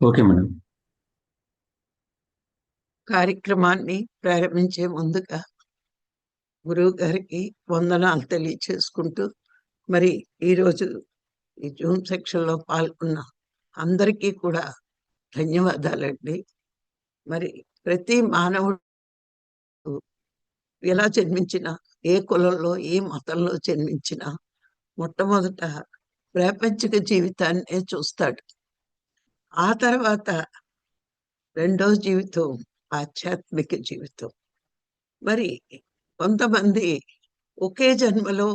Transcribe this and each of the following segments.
Okay madam. కార్యక్రమాన్ని ప్రారంభించే ముందుగా గురువు గారికి వందనాలు తెలియచేసుకుంటూ మరి ఈరోజు ఈ జూమ్ సెక్షన్లో పాల్గొన్న అందరికీ కూడా ధన్యవాదాలండి. మరి ప్రతి మానవుడు ఎలా జన్మించినా ఏ కులంలో ఏ మతంలో జన్మించినా మొట్టమొదట ప్రాపంచిక జీవితాన్నే చూస్తాడు. ఆ తర్వాత రెండో జీవితం ఆధ్యాత్మిక జీవితం. మరి కొంతమంది ఒకే జన్మలో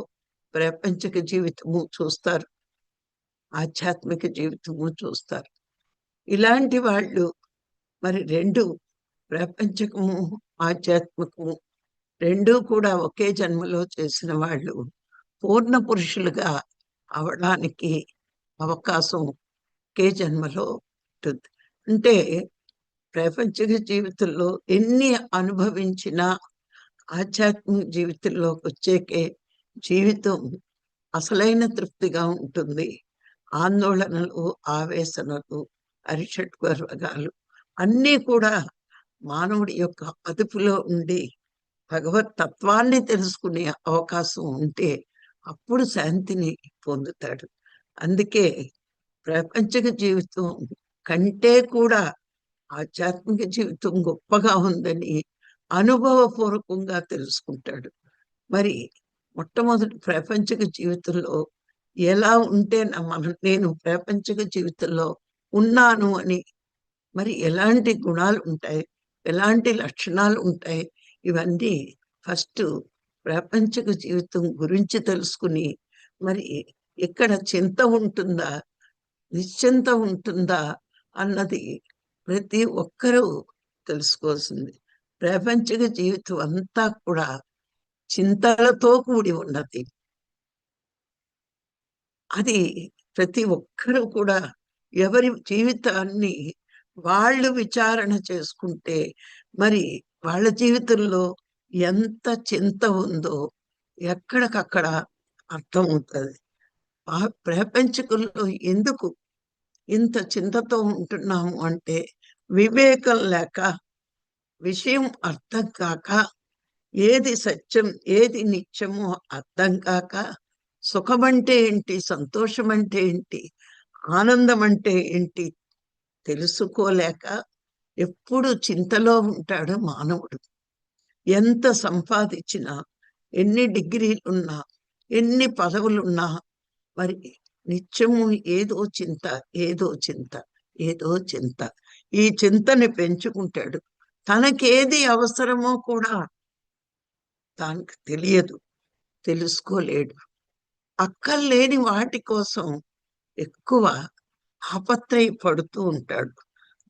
ప్రాపంచిక జీవితము చూస్తారు. ఆధ్యాత్మిక జీవితము చూస్తారు. ఇలాంటి వాళ్ళు మరి రెండు ప్రపంచకము ఆధ్యాత్మికము రెండు కూడా ఒకే జన్మలో చేసిన వాళ్ళు పూర్ణ పురుషులుగా అవడానికి అవకాశం ఒకే జన్మలో ఉంటుంది. అంటే ప్రపంచిక జీవితంలో ఎన్ని అనుభవించినా ఆధ్యాత్మిక జీవితంలోకి వచ్చేకే జీవితం అసలైన తృప్తిగా ఉంటుంది. ఆందోళనలు ఆవేశనలు అరిషట్ వర్గాలు అన్నీ కూడా మానవుడి యొక్క అదుపులో ఉండి భగవత్ తత్వాన్ని తెలుసుకునే అవకాశం ఉంటే అప్పుడు శాంతిని పొందుతాడు. అందుకే ప్రపంచక జీవితం కంటే కూడా ఆధ్యాత్మిక జీవితం గొప్పగా ఉందని అనుభవపూర్వకంగా తెలుసుకుంటాడు. మరి మొట్టమొదటి ప్రపంచక జీవితంలో ఎలా ఉంటే మన నేను ప్రపంచక జీవితంలో ఉన్నాను అని మరి ఎలాంటి గుణాలు ఉంటాయి? ఎలాంటి లక్షణాలు ఉంటాయి? ఇవన్నీ ఫస్ట్ ప్రాపంచిక జీవితం గురించి తెలుసుకుని మరి ఇక్కడ చింత ఉంటుందా? నిశ్చింత ఉంటుందా? అన్నది ప్రతి ఒక్కరూ తెలుసుకోవాల్సింది. ప్రపంచక జీవితం అంతా కూడా చింతలతో కూడి ఉన్నది. అది ప్రతి ఒక్కరూ కూడా ఎవరి జీవితాన్ని వాళ్ళు విచారణ చేసుకుంటే మరి వాళ్ళ జీవితంలో ఎంత చింత ఉందో ఎక్కడికక్కడ అర్థమవుతుంది. ఆ ప్రపంచకుల్లో ఎందుకు ఇంత చింతతో ఉంటున్నాము అంటే వివేకం లేక విషయం అర్థం కాక ఏది సత్యం ఏది నిత్యమో అర్థం కాక సుఖం అంటే ఏంటి సంతోషం అంటే ఏంటి ఆనందం అంటే ఏంటి తెలుసుకోలేక ఎప్పుడు చింతలో ఉంటాడు మానవుడు. ఎంత సంపాదించినా ఎన్ని డిగ్రీలున్నా ఎన్ని పదవులున్నా మరి నిత్యము ఏదో చింత ఏదో చింత ఏదో చింత. ఈ చింతని పెంచుకుంటాడు. తనకేది అవసరమో కూడా తనకు తెలియదు తెలుసుకోలేడు. అక్కర్లేని వాటి కోసం ఎక్కువ ఆపత్రయ పడుతూ ఉంటాడు.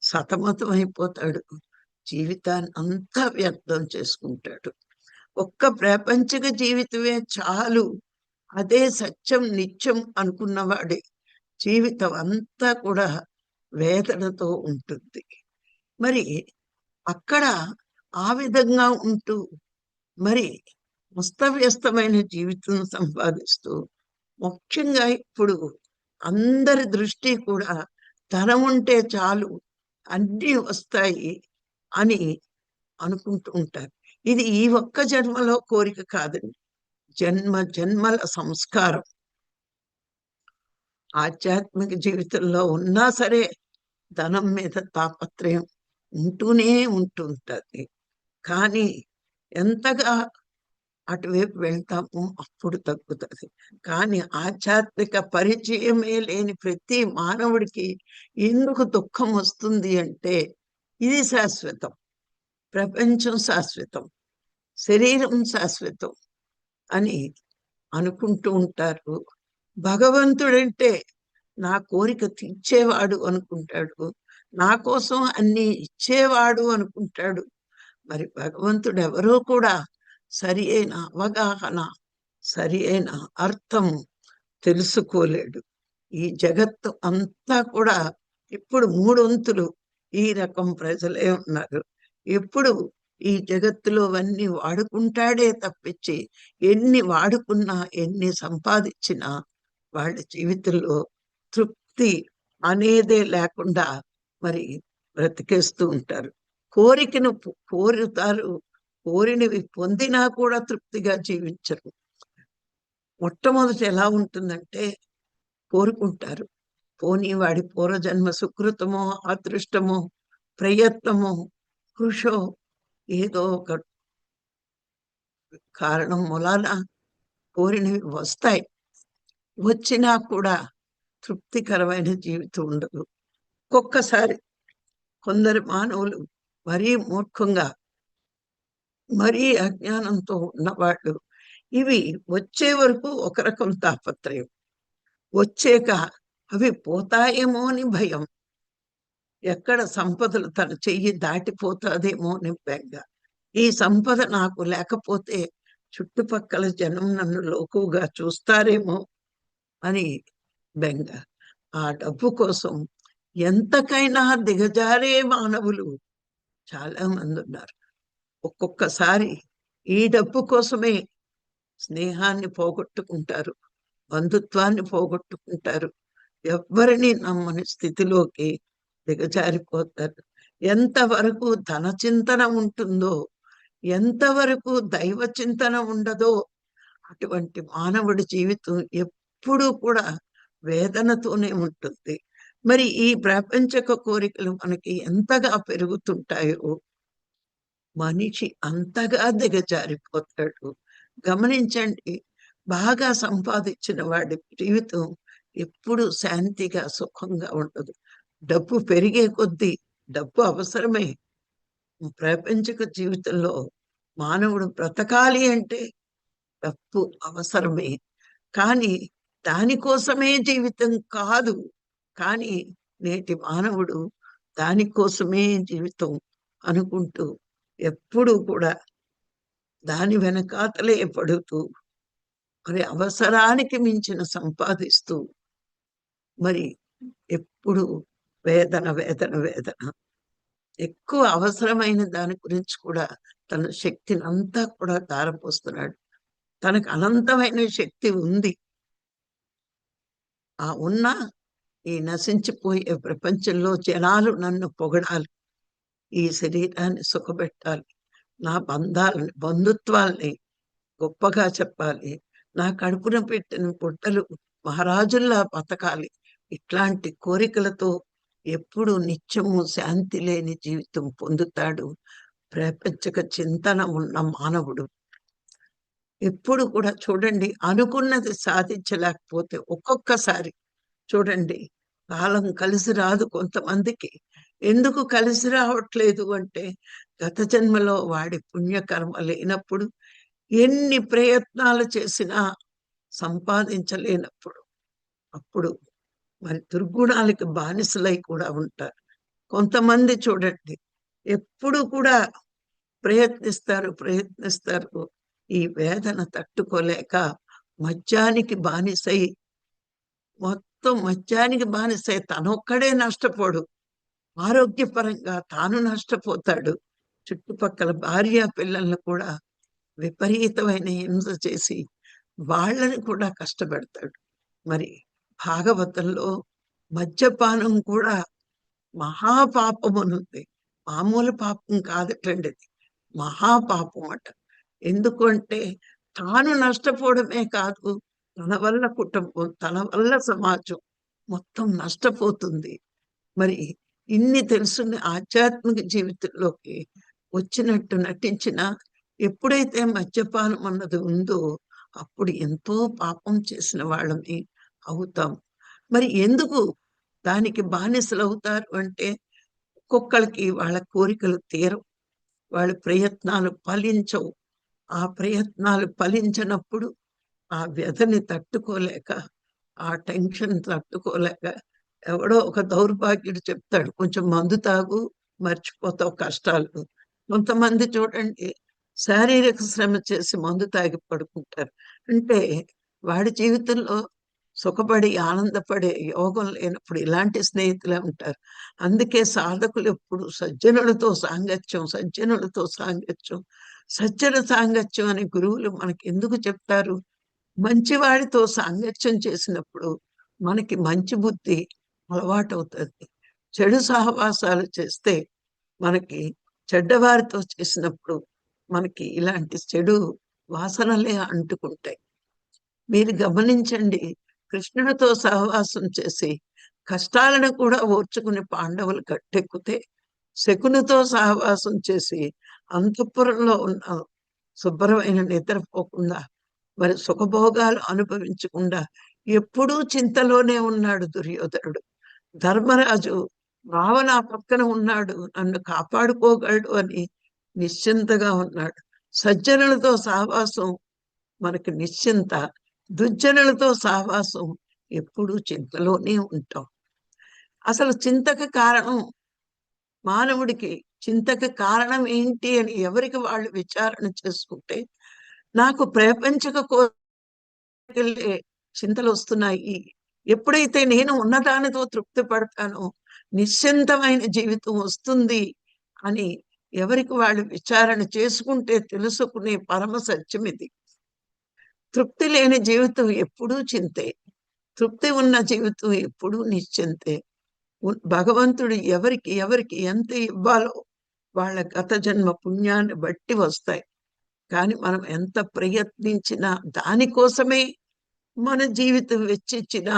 సతమతం అయిపోతాడు జీవితాన్ని అంతా వ్యర్థం చేసుకుంటాడు. ఒక్క ప్రాపంచిక జీవితమే చాలు. అదే సత్యం నిత్యం అనుకున్నవాడే. జీవితం అంతా కూడా వేదనతో ఉంటుంది. మరి అక్కడ ఆ విధంగా ఉంటూ మరి ముస్తవ్యస్తమైన జీవితం సంపాదిస్తూ ముఖ్యంగా ఇప్పుడు అందరి దృష్టి కూడా ధనం ఉంటే చాలు అన్నీ వస్తాయి అని అనుకుంటూ ఉంటారు. ఇది ఈ ఒక్క జన్మలో కోరిక కాదండి. జన్మ జన్మల సంస్కారం. ఆధ్యాత్మిక జీవితంలో ఉన్నా సరే ధనం మీద తాపత్రయం ఉంటూనే ఉంటుంటుంది. కానీ ఎంతగా అటువైపు వెళ్తామో అప్పుడు తగ్గుతుంది. కానీ ఆధ్యాత్మిక పరిచయమే లేని ప్రతి మానవుడికి ఎందుకు దుఃఖం వస్తుంది అంటే ఇది శాశ్వతం. ప్రపంచం శాశ్వతం. శరీరం శాశ్వతం. అని అనుకుంటూ ఉంటారు. భగవంతుడంటే నా కోరిక తీర్చేవాడు అనుకుంటాడు. నా కోసం అన్ని ఇచ్చేవాడు అనుకుంటాడు. మరి భగవంతుడు ఎవరో కూడా సరి అయిన అవగాహన సరి అయిన అర్థం తెలుసుకోలేడు. ఈ జగత్తు అంతా కూడా ఇప్పుడు మూడొంతులు ఈ రకం ప్రజలే ఉన్నారు. ఎప్పుడు ఈ జగత్తులో అవన్నీ వాడుకుంటాడే తప్పించి ఎన్ని వాడుకున్నా ఎన్ని సంపాదించినా వాళ్ళ జీవితంలో తృప్తి అనేదే లేకుండా మరి బ్రతికేస్తూ ఉంటారు. కోరికను కోరుతారు. కోరినవి పొందినా కూడా తృప్తిగా జీవించరు. మొట్టమొదటి ఎలా ఉంటుందంటే కోరుకుంటారు. పోనీ వాడి పూర్వజన్మ సుకృతమో అదృష్టమో ప్రయత్నమో కృషో ఏదో ఒక కారణం మూలాన కోరినవి వస్తాయి. వచ్చినా కూడా తృప్తికరమైన జీవితం ఉండదు. ఒక్కొక్కసారి కొందరు మానవులు మరీ మూర్ఖంగా మరీ అజ్ఞానంతో ఉన్నవాళ్ళు. ఇవి వచ్చే వరకు ఒక రకం తాపత్రయం. వచ్చాక అవి పోతాయేమో అని భయం. ఎక్కడ సంపదలు తన చెయ్యి దాటిపోతుందేమో అని బెంగ. ఈ సంపద నాకు లేకపోతే చుట్టుపక్కల జనం నన్ను లోకుగా చూస్తారేమో అని బెంగ. ఆ డబ్బు కోసం ఎంతకైనా దిగజారే మానవులు. చాలా మంది ఉన్నారు. ఒక్కొక్కసారి ఈ డబ్బు కోసమే స్నేహాన్ని పోగొట్టుకుంటారు బంధుత్వాన్ని పోగొట్టుకుంటారు. ఎవ్వరిని నమ్మని స్థితిలోకి దిగజారిపోతారు ఎంతవరకు ధన చింతన ఉంటుందో ఎంతవరకు దైవ చింతన ఉండదో అటువంటి మానవుడి జీవితం ఎప్పుడూ కూడా వేదనతోనే ఉంటుంది. మరి ఈ ప్రాపంచక కోరికలు మనకి ఎంతగా పెరుగుతుంటాయో మనిషి అంతగా దిగజారిపోతాడు. గమనించండి బాగా సంపాదించిన వాడి జీవితం ఎప్పుడు శాంతిగా సుఖంగా ఉండదు. డబ్బు పెరిగే కొద్దీ డబ్బు అవసరమే. ప్రాపంచిక జీవితంలో మానవుడు బ్రతకాలి అంటే డబ్బు అవసరమే. కానీ దానికోసమే జీవితం కాదు. కానీ నేటి మానవుడు దానికోసమే జీవితం అనుకుంటూ ఎప్పుడూ కూడా దాని వెనకాతలే పడుతూ మరి అవసరానికి మించిన సంపాదిస్తూ మరి ఎప్పుడు వేదన వేదన వేదన. ఎక్కువ అవసరమైన దాని గురించి కూడా తన శక్తిని అంతా కూడా దారపోస్తున్నాడు తనకు అనంతమైన శక్తి ఉంది. ఆ ఉన్న ఈ నశించిపోయే ప్రపంచంలో జనాలు నన్ను పొగడాలి. ఈ శరీరాన్ని సుఖపెట్టాలి. నా బంధాలని బంధుత్వాల్ని గొప్పగా చెప్పాలి. నా కడుపున పెట్టిన పుట్టలు మహారాజుల్లా బతకాలి. ఇట్లాంటి కోరికలతో ఎప్పుడు నిత్యము శాంతి లేని జీవితం పొందుతాడు. ప్రపంచక చింతన ఉన్న మానవుడు. ఎప్పుడు కూడా చూడండి అనుకున్నది సాధించలేకపోతే ఒక్కొక్కసారి చూడండి కాలం కలిసి రాదు కొంతమందికి. ఎందుకు కలిసి రావట్లేదు అంటే గత జన్మలో వాడి పుణ్యకర్మ లేనప్పుడు ఎన్ని ప్రయత్నాలు చేసినా సంపాదించలేనప్పుడు. అప్పుడు మరి దుర్గుణాలకి బానిసలై కూడా ఉంటారు. కొంతమంది చూడండి ఎప్పుడు కూడా ప్రయత్నిస్తారు ప్రయత్నిస్తారు. ఈ వేదన తట్టుకోలేక మద్యానికి బానిసై మొత్తం మద్యానికి బానిసై తనొక్కడే నష్టపోడు. ఆరోగ్యపరంగా తాను నష్టపోతాడు. చుట్టుపక్కల భార్య పిల్లల్ని కూడా విపరీతమైన హింస చేసి వాళ్ళని కూడా కష్టపెడతాడు. మరి భాగవతంలో మద్యపానం కూడా మహాపాపం అనుంది మామూలు పాపం కాదటండి మహాపాపం అట. ఎందుకంటే తాను నష్టపోవడమే కాదు తన వల్ల కుటుంబం తన వల్ల సమాజం మొత్తం నష్టపోతుంది. మరి ఇన్ని తెలుసుని ఆధ్యాత్మిక జీవితంలోకి వచ్చినట్టు నటించిన ఎప్పుడైతే మద్యపానం అన్నది ఉందో అప్పుడు ఎంతో పాపం చేసిన వాళ్ళని అవుతాం. మరి ఎందుకు దానికి బానిసలు అవుతారు అంటే కుక్కలకి వాళ్ళ కోరికలు తీరవు. వాళ్ళ ప్రయత్నాలు ఫలించవు. ఆ ప్రయత్నాలు ఫలించినప్పుడు ఆ వ్యధని తట్టుకోలేక ఆ టెన్షన్ తట్టుకోలేక ఎవడో ఒక దౌర్భాగ్యుడు చెప్తాడు కొంచెం మందు తాగు మర్చిపోతావు కష్టాలు. కొంతమంది చూడండి శారీరక శ్రమ చేసి మందు తాగి పడుకుంటారు. అంటే వాడి జీవితంలో సుఖపడి ఆనందపడే యోగం లేనప్పుడు ఇలాంటి స్నేహితులే ఉంటారు. అందుకే సాధకులు ఎప్పుడు సజ్జనులతో సాంగత్యం సజ్జనులతో సాంగత్యం సజ్జన సాంగత్యం అనే గురువులు మనకి ఎందుకు చెప్తారు? మంచివాడితో సాంగత్యం చేసినప్పుడు మనకి మంచి బుద్ధి అలవాటు అవుతుంది చెడు సహవాసాలు చేస్తే మనకి చెడ్డవారితో చేసినప్పుడు మనకి ఇలాంటి చెడు వాసనలే అంటుకుంటాయి. మీరు గమనించండి కృష్ణుడితో సహవాసం చేసి కష్టాలను కూడా ఓర్చుకుని పాండవులు గట్టెక్కితే శకునితో సహవాసం చేసి అంతఃపురంలో ఉన్న శుభ్రమైన నిద్రపోకుండా మరి సుఖభోగాలు అనుభవించకుండా ఎప్పుడూ చింతలోనే ఉన్నాడు దుర్యోధనుడు. ధర్మరాజు రావణ పక్కన ఉన్నాడు నన్ను కాపాడుకోగలడు అని నిశ్చింతగా ఉన్నాడు. సజ్జనులతో సహవాసం మనకి నిశ్చింత. దుర్జనులతో సహవాసం ఎప్పుడూ చింతలోనే ఉంటాం. అసలు చింతకు కారణం మానవుడికి చింతకు కారణం ఏంటి అని ఎవరికి వాళ్ళు విచారణ చేసుకుంటే నాకు ప్రపంచక కోరికలే చింతలు వస్తున్నాయి. ఎప్పుడైతే నేను ఉన్నదానితో తృప్తి పడతానో నిశ్చింతమైన జీవితం వస్తుంది అని ఎవరికి వాళ్ళు విచారణ చేసుకుంటే తెలుసుకునే పరమ సత్యం ఇది. తృప్తి లేని జీవితం ఎప్పుడూ చింతే. తృప్తి ఉన్న జీవితం ఎప్పుడూ నిశ్చింతే. భగవంతుడు ఎవరికి ఎవరికి ఎంత ఇవ్వాలో వాళ్ళ గత జన్మ పుణ్యాన్ని బట్టి వస్తాయి. కానీ మనం ఎంత ప్రయత్నించినా దానికోసమే మన జీవితం వెచ్చిచ్చినా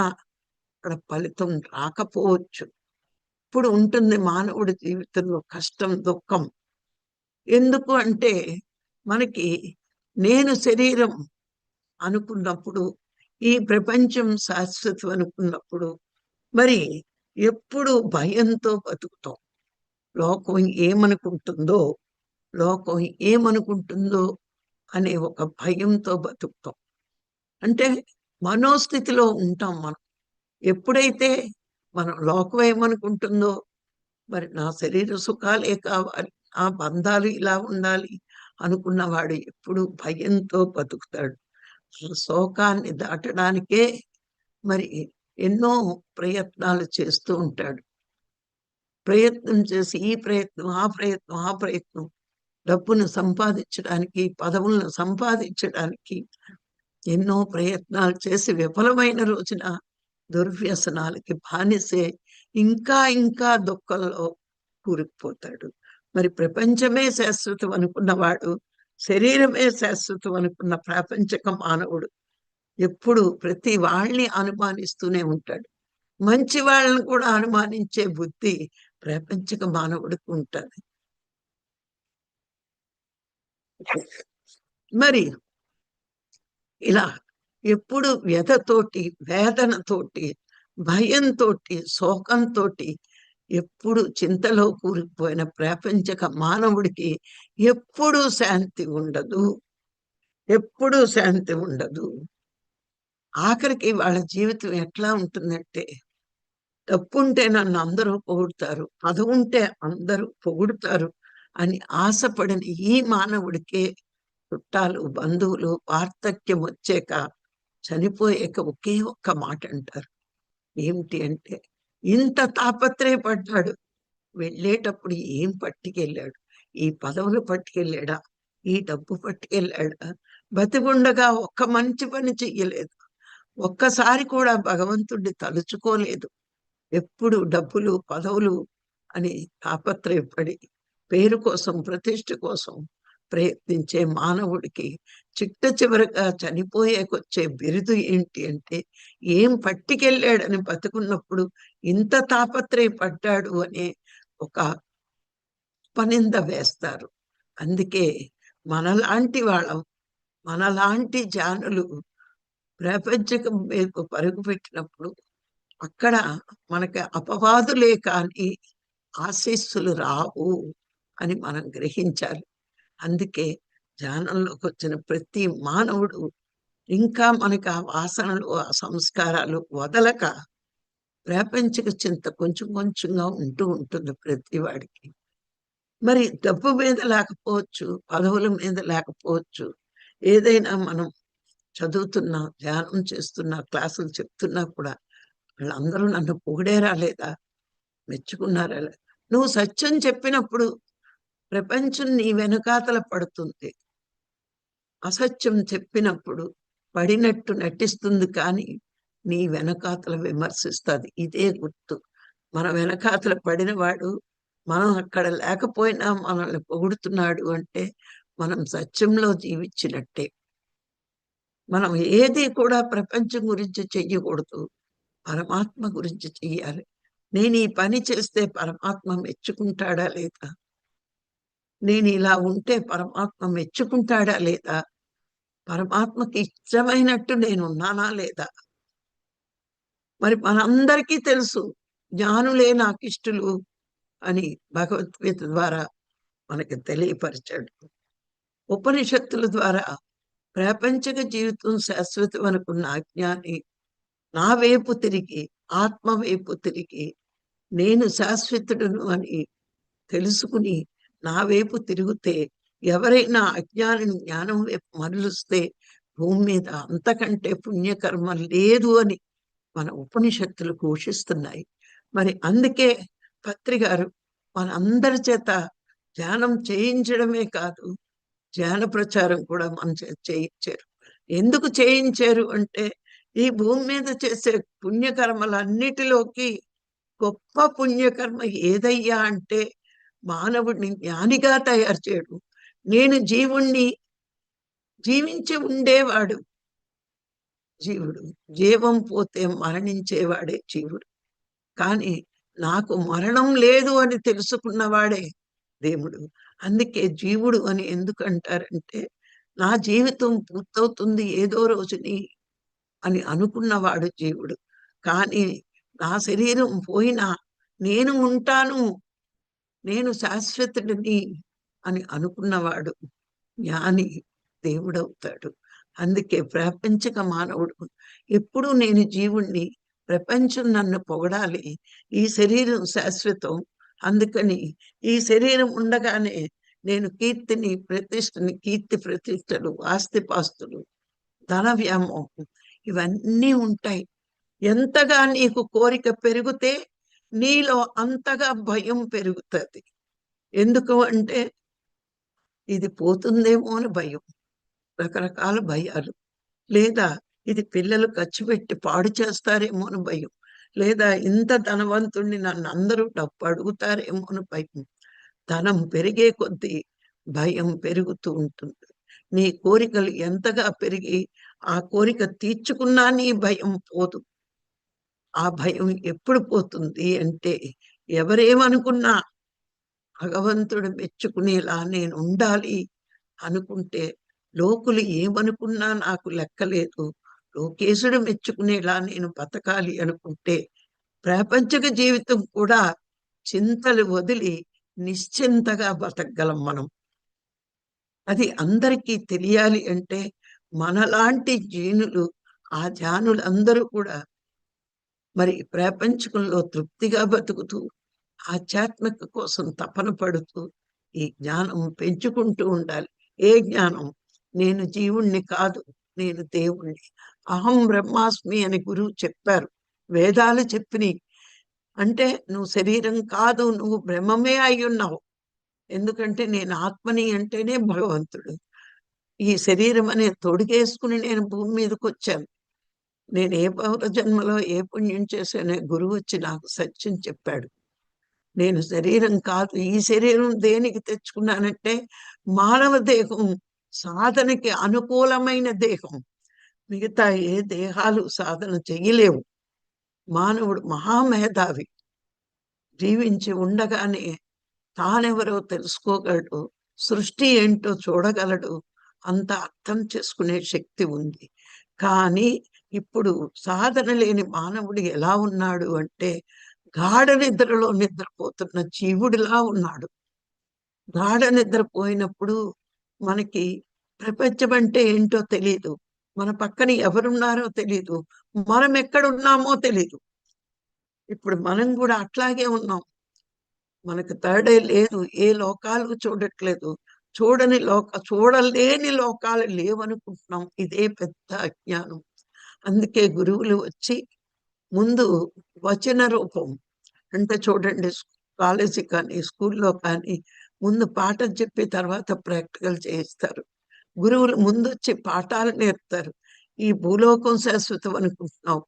అక్కడ ఫలితం రాకపోవచ్చు. ఇప్పుడు ఉంటుంది మానవుడి జీవితంలో కష్టం దుఃఖం. ఎందుకు అంటే మనకి నేను శరీరం అనుకున్నప్పుడు ఈ ప్రపంచం శాశ్వతం అనుకున్నప్పుడు మరి ఎప్పుడు భయంతో బతుకుతాం? లోకం ఏమనుకుంటుందో లోకం ఏమనుకుంటుందో అనే ఒక భయంతో బతుకుతాం. అంటే మనోస్థితిలో ఉంటాం మనం. ఎప్పుడైతే మనం లోకం ఏమనుకుంటుందో మరి నా శరీర సుఖాలే కావాలి ఆ బంధాలు ఇలా ఉండాలి అనుకున్నవాడు ఎప్పుడు భయంతో బతుకుతాడు. శోకాన్ని దాటడానికే మరి ఎన్నో ప్రయత్నాలు చేస్తూ ఉంటాడు. ప్రయత్నం చేసి ఈ ప్రయత్నం ఆ ప్రయత్నం ఆ ప్రయత్నం డబ్బును సంపాదించడానికి పదవులను సంపాదించడానికి ఎన్నో ప్రయత్నాలు చేసి విఫలమైన రోజున దుర్వ్యసనాలకి బానిసే ఇంకా ఇంకా దుఃఖంలో కూరుకుపోతాడు. మరి ప్రపంచమే శాశ్వతం అనుకున్నవాడు శరీరమే శాశ్వతం అనుకున్న ప్రాపంచక మానవుడు. ఎప్పుడు ప్రతి వాళ్ళని అనుమానిస్తూనే ఉంటాడు. మంచి వాళ్ళని కూడా అనుమానించే బుద్ధి ప్రాపంచిక మానవుడికి ఉంటుంది. మరి ఇలా ఎప్పుడు వ్యధతోటి వేదనతోటి భయంతో శోకంతో ఎప్పుడు చింతలో కూరుకుపోయిన ప్రాపంచక మానవుడికి ఎప్పుడు శాంతి ఉండదు. ఎప్పుడు శాంతి ఉండదు. ఆఖరికి వాళ్ళ జీవితం ఎట్లా ఉంటుందంటే తప్పుంటే నన్ను అందరూ పొగుడుతారు పదవుంటే అందరూ పొగుడుతారు అని ఆశపడిన ఈ మానవుడికే చుట్టాలు బంధువులు వార్ధక్యం వచ్చాక చనిపోయాక ఒకే ఒక్క మాట అంటారు ఏమిటి అంటే ఇంత తాపత్రయపడ్డాడు. వెళ్ళేటప్పుడు ఏం పట్టుకెళ్ళాడు? ఈ పదవులు పట్టుకెళ్ళాడా? ఈ డబ్బు పట్టుకెళ్ళాడా? బతికుండగా ఒక్క మంచి పని చెయ్యలేదు. ఒక్కసారి కూడా భగవంతుడిని తలుచుకోలేదు. ఎప్పుడు డబ్బులు పదవులు అని తాపత్రయపడి పేరు కోసం ప్రతిష్ట కోసం ప్రయత్నించే మానవుడికి చిట్ట చివరగా చనిపోయేకొచ్చే బిరుదు ఏంటి అంటే ఏం పట్టుకెళ్ళాడని బతుకున్నప్పుడు ఇంత తాపత్రయపడ్డాడు అనే ఒక పనింద వేస్తారు. అందుకే మనలాంటి వాళ్ళం మనలాంటి జానులు ప్రపంచకం మీకు పరుగు పెట్టినప్పుడు అక్కడ మనకి అపవాదులే కానీ ఆశీస్సులు రావు అని మనం గ్రహించాలి. అందుకే ధ్యానంలోకి వచ్చిన ప్రతి మానవుడు ఇంకా మనకి ఆ వాసనలు ఆ సంస్కారాలు వదలక ప్రాపంచిక చింత కొంచెం కొంచెంగా ఉంటూ ఉంటుంది ప్రతి వాడికి. మరి డబ్బు మీద లేకపోవచ్చు పదవుల మీద లేకపోవచ్చు ఏదైనా మనం చదువుతున్నా ధ్యానం చేస్తున్నా క్లాసులు చెప్తున్నా కూడా వాళ్ళందరూ నన్ను పొగిడేరా లేదా? మెచ్చుకున్నారా నువ్వు సత్యం చెప్పినప్పుడు ప్రపంచం నీ వెనుకాతల పడుతుంది. అసత్యం చెప్పినప్పుడు పడినట్టు నటిస్తుంది కానీ నీ వెనకాతల విమర్శిస్తుంది. ఇదే గుర్తు. మన వెనకాతల పడినవాడు మనం అక్కడ లేకపోయినా మనల్ని పొగుడుతున్నాడు అంటే మనం సత్యంలో జీవించినట్టే. మనం ఏది కూడా ప్రపంచం గురించి చెయ్యకూడదు. పరమాత్మ గురించి చెయ్యాలి. నేను ఈ పని చేస్తే పరమాత్మ మెచ్చుకుంటాడా లేదా? నేను ఇలా ఉంటే పరమాత్మ మెచ్చుకుంటాడా లేదా? పరమాత్మకి ఇష్టమైనట్టు నేను ఉన్నానా లేదా? మరి మనందరికీ తెలుసు జ్ఞానులే నాకిష్టులు అని భగవద్గీత ద్వారా మనకి తెలియపరిచాడు. ఉపనిషత్తుల ద్వారా ప్రాపంచిక జీవితం శాశ్వతం అనుకున్న అజ్ఞాని నా వైపు తిరిగి ఆత్మ వైపు తిరిగి నేను శాశ్వతుడును అని తెలుసుకుని నా వైపు తిరిగితే ఎవరైనా అజ్ఞానిని జ్ఞానం వైపు మరలుస్తే భూమి మీద అంతకంటే పుణ్యకర్మ లేదు అని మన ఉపనిషత్తులు ఘోషిస్తున్నాయి. మరి అందుకే పత్రి గారు మన అందరి చేత ధ్యానం చేయించడమే కాదు ధ్యాన ప్రచారం కూడా మన చేయించారు. ఎందుకు చేయించారు అంటే ఈ భూమి మీద చేసే పుణ్యకర్మలన్నిటిలోకి గొప్ప పుణ్యకర్మ ఏదయ్యా అంటే మానవుడిని జ్ఞానిగా తయారు చేయడు. నేను జీవుణ్ణి జీవించి ఉండేవాడు జీవుడు. జీవం పోతే మరణించేవాడే జీవుడు. కానీ నాకు మరణం లేదు అని తెలుసుకున్నవాడే దేవుడు. అందుకే జీవుడు అని ఎందుకు అంటారంటే నా జీవితం పూర్తవుతుంది ఏదో రోజుని అని అనుకున్నవాడు జీవుడు. కానీ నా శరీరం పోయినా నేను ఉంటాను నేను శాశ్వతుడిని అని అనుకున్నవాడు జ్ఞాని దేవుడవుతాడు. అందుకే ప్రాపంచిక మానవుడు. ఎప్పుడు నేను జీవుణ్ణి ప్రపంచం నన్ను పొగడాలి ఈ శరీరం శాశ్వతం. అందుకని ఈ శరీరం ఉండగానే నేను కీర్తిని ప్రతిష్టని కీర్తి ప్రతిష్టలు ఆస్తిపాస్తులు ధన వ్యామోహం ఇవన్నీ ఉంటాయి. ఎంతగా నీకు కోరిక పెరిగితే నీలో అంతగా భయం పెరుగుతుంది. ఎందుకు అంటే ఇది పోతుందేమో అని భయం. రకరకాల భయాలు. లేదా ఇది పిల్లలు ఖర్చు పెట్టి పాడు చేస్తారేమో అని భయం. లేదా ఇంత ధనవంతుణ్ణి నన్ను అందరూ డబ్బు అడుగుతారేమో అని భయం. ధనం పెరిగే కొద్దీ భయం పెరుగుతూ ఉంటుంది. నీ కోరికలు ఎంతగా పెరిగి ఆ కోరిక తీర్చుకున్నా నీ భయం పోదు. ఆ భయం ఎప్పుడు పోతుంది అంటే ఎవరేమనుకున్నా భగవంతుడు మెచ్చుకునేలా నేను ఉండాలి అనుకుంటే లోకులు ఏమనుకున్నా నాకు లెక్కలేదు. లోకేశుడు మెచ్చుకునేలా నేను బతకాలి అనుకుంటే ప్రాపంచక జీవితం కూడా చింతలు వదిలి నిశ్చింతగా బతకగలం మనం. అది అందరికీ తెలియాలి అంటే మనలాంటి జీనులు ఆ జానులు అందరూ కూడా మరి ప్రపంచంలో తృప్తిగా బతుకుతూ ఆధ్యాత్మిక కోసం తపన పడుతూ ఈ జ్ఞానం పెంచుకుంటూ ఉండాలి. ఏ జ్ఞానం? నేను జీవుణ్ణి కాదు నేను దేవుణ్ణి. అహం బ్రహ్మాస్మి అని గురువు చెప్పారు. వేదాలు చెప్పిని అంటే నువ్వు శరీరం కాదు నువ్వు బ్రహ్మమే అయి ఉన్నావు. ఎందుకంటే నేను ఆత్మని అంటేనే భగవంతుడు. ఈ శరీరం అనే తొడిగేసుకుని నేను భూమి మీదకి వచ్చాను నేను ఏ పౌర జన్మలో ఏ పుణ్యం చేశానో గురువు వచ్చి నాకు సత్యం చెప్పాడు. నేను శరీరం కాదు ఈ శరీరం దేనికి తెచ్చుకున్నానంటే మానవ దేహం సాధనకి అనుకూలమైన దేహం. మిగతా ఏ దేహాలు సాధన చెయ్యలేవు. మానవుడు మహామేధావి. జీవించి ఉండగానే తానెవరో తెలుసుకోగలడు సృష్టి ఏంటో చూడగలడు అంత అర్థం చేసుకునే శక్తి ఉంది. కానీ ఇప్పుడు సాధన లేని మానవుడు ఎలా ఉన్నాడు అంటే గాఢ నిద్రలో నిద్రపోతున్న జీవుడిలా ఉన్నాడు. గాఢ నిద్రపోయినప్పుడు మనకి ప్రపంచం అంటే ఏంటో తెలియదు మన పక్కన ఎవరున్నారో తెలియదు మనం ఎక్కడున్నామో తెలీదు. ఇప్పుడు మనం కూడా అట్లాగే ఉన్నాం. మనకు తేడే లేదు. ఏ లోకాలు చూడట్లేదు. చూడని లోక చూడలేని లోకాలు లేవనుకుంటున్నాం. ఇదే పెద్ద అజ్ఞానం. అందుకే గురువులు వచ్చి ముందు వచన రూపం అంటే చూడండి కాలేజీ కానీ స్కూల్లో కానీ ముందు పాఠం చెప్పి తర్వాత ప్రాక్టికల్ చేయిస్తారు. గురువులు ముందు వచ్చి పాఠాలు నేర్పుతారు. ఈ భూలోకం శాశ్వతం అనుకుంటున్నావు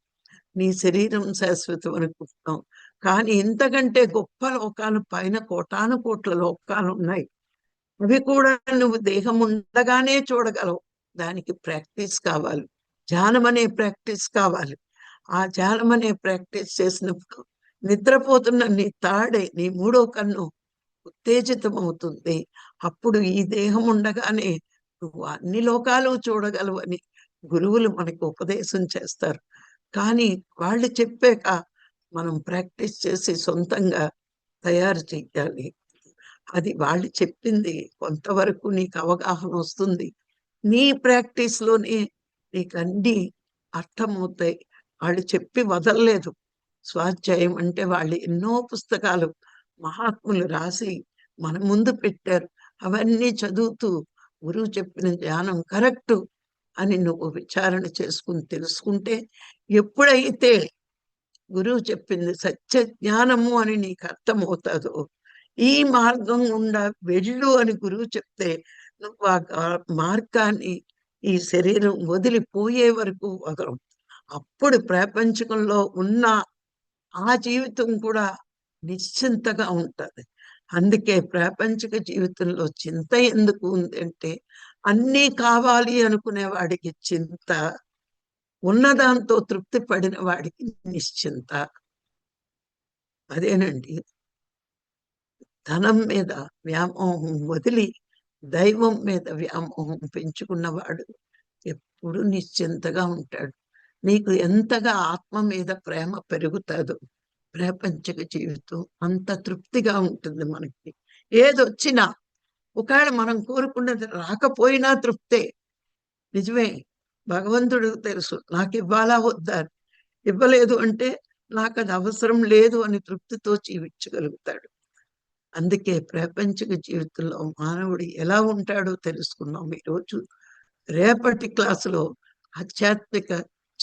నీ శరీరం శాశ్వతం అనుకుంటున్నావు కానీ ఇంతకంటే గొప్ప లోకాలు పైన కోటాను కోట్ల లోకాలు ఉన్నాయి. అవి కూడా నువ్వు దేహం ఉండగానే చూడగలవు. దానికి ప్రాక్టీస్ కావాలి. ధ్యానం అనే ప్రాక్టీస్ కావాలి. ఆ ధ్యానం అనే ప్రాక్టీస్ చేసినప్పుడు నిద్రపోతున్న నీ తాడే నీ మూడో కన్ను ఉత్తేజితం అవుతుంది అప్పుడు ఈ దేహం ఉండగానే నువ్వు అన్ని లోకాలు చూడగలవు అని గురువులు మనకు ఉపదేశం చేస్తారు. కానీ వాళ్ళు చెప్పాక మనం ప్రాక్టీస్ చేసి సొంతంగా తయారు చేయాలి అది వాళ్ళు చెప్పింది కొంతవరకు నీకు అవగాహన వస్తుంది. నీ ప్రాక్టీస్లోనే నీకు అన్ని అర్థమవుతాయి. వాళ్ళు చెప్పి వదలలేదు. స్వాధ్యాయం అంటే వాళ్ళు ఎన్నో పుస్తకాలు మహాత్ములు రాసి మన ముందు పెట్టారు. అవన్నీ చదువుతూ గురువు చెప్పిన జ్ఞానం కరెక్టు అని నువ్వు విచారణ చేసుకుని తెలుసుకుంటే ఎప్పుడైతే గురువు చెప్పింది సత్య జ్ఞానము అని నీకు అర్థమవుతుందో ఈ మార్గం గుండా వెళ్ళు అని గురువు చెప్తే నువ్వు ఆ మార్గాన్ని ఈ శరీరం వదిలిపోయే వరకు వదలం అప్పుడు ప్రపంచకంలో ఉన్న ఆ జీవితం కూడా నిశ్చింతగా ఉంటది. అందుకే ప్రాపంచిక జీవితంలో చింత ఎందుకు ఉంది అంటే అన్నీ కావాలి అనుకునే వాడికి చింత ఉన్నదాంతో తృప్తి పడిన వాడికి నిశ్చింత. అదేనండి. ధనం మీద వ్యామోహం వదిలి దైవం మీద వ్యామోహం పెంచుకున్నవాడు ఎప్పుడు నిశ్చింతగా ఉంటాడు. నీకు ఎంతగా ఆత్మ మీద ప్రేమ పెరుగుతుందో ప్రపంచక జీవితం అంత తృప్తిగా ఉంటుంది మనకి. ఏదొచ్చినా ఒకవేళ మనం కోరుకున్నది రాకపోయినా తృప్తే. నిజమే భగవంతుడు తెలుసు నాకు ఇవ్వాలా వద్దా? ఇవ్వలేదు అంటే నాకు అది అవసరం లేదు అని తృప్తితో జీవించగలుగుతాడు. అందుకే ప్రపంచక జీవితంలో మానవుడు ఎలా ఉంటాడో తెలుసుకున్నాం ఈరోజు. రేపటి క్లాసులో ఆధ్యాత్మిక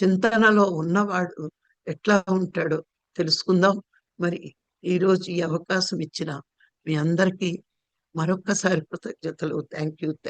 చింతనలో ఉన్నవాడు ఎట్లా ఉంటాడో తెలుసుకుందాం. మరి ఈరోజు ఈ అవకాశం ఇచ్చిన మీ అందరికీ మరొక్కసారి కృతజ్ఞతలు. Thank you